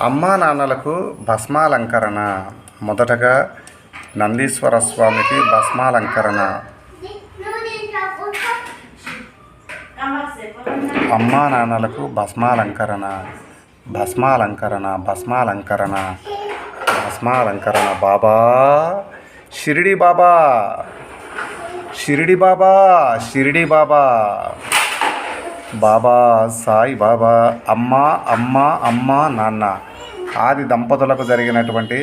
అమ్మా నాన్నలకు భస్మాలంకరణ. మొదటగా నందీశ్వర స్వామికి భస్మాలంకరణ. అమ్మా నాన్నలకు భస్మాలంకరణ. భస్మాలంకరణ భస్మాలంకరణ భస్మాలంకరణ బాబా. షిరిడి బాబా. షిరిడి బాబా షిరిడి బాబా. బాబా సాయి బాబా అమ్మ అమ్మ అమ్మ నాన్న. ఆది దంపతులకు జరిగినటువంటి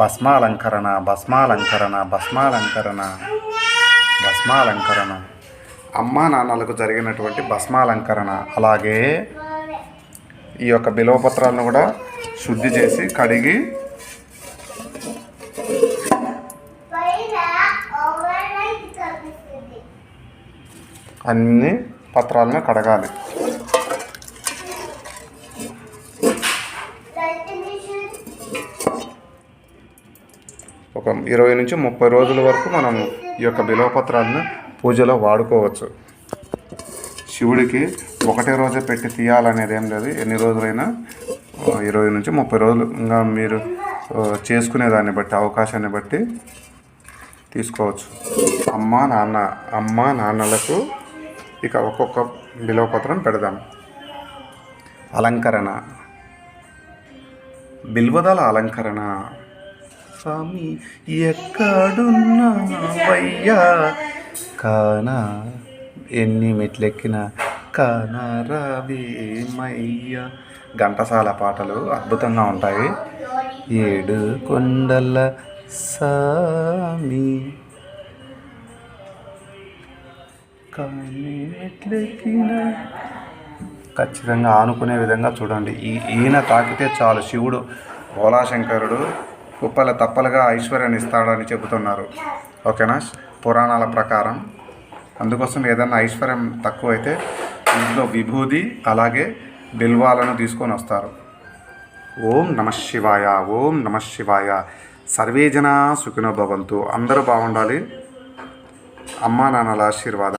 భస్మాలంకరణ భస్మాలంకరణ భస్మాలంకరణ భస్మాలంకరణ. అమ్మా నాన్నలకు జరిగినటువంటి భస్మాలంకరణ. అలాగే ఈ యొక్క బిలవపత్రాలను కూడా శుద్ధి చేసి కడిగి అన్ని పత్రాలను కడగాలి. ఒక ఇరవై నుంచి ముప్పై రోజుల వరకు మనం ఈ యొక్క బిలవపత్రాలను పూజలో వాడుకోవచ్చు. శివుడికి ఒకటే రోజే పెట్టి తీయాలనేది ఏం లేదు. ఎన్ని రోజులైనా ఇరవై నుంచి ముప్పై రోజులు ఇంకా మీరు చేసుకునే దాన్ని బట్టి అవకాశాన్ని బట్టి తీసుకోవచ్చు. అమ్మ నాన్న అమ్మ నాన్నలకు ఇక ఒక్కొక్క బిలవపత్రం పెడదాం. అలంకరణ. బిల్వదల అలంకరణ. స్వామి ఎక్కడున్నావయ్యా కానా ఎన్ని మెట్లెక్కిన కానరావేమయ్యా ఘంటసాల పాటలు అద్భుతంగా ఉంటాయి. ఏడు కొండల సామి కానీ మెట్లెక్కిన ఖచ్చితంగా ఆనుకునే విధంగా చూడండి. ఈ ఈయన తాకితే చాలు. శివుడు భోలాశంకరుడు కుప్పల తప్పలుగా ఐశ్వర్యాన్ని ఇస్తాడని చెబుతున్నారు. ఓకేనా? పురాణాల ప్రకారం. అందుకోసం ఏదన్నా ఐశ్వర్యం తక్కువైతే ఇంట్లో విభూది అలాగే బిల్వాలను తీసుకొని వస్తారు. ఓం నమ శివాయ ఓం నమ శివాయ. సర్వే జనా సుఖినో భవంతు. అందరూ బాగుండాలి. అమ్మా నాన్నల ఆశీర్వాదం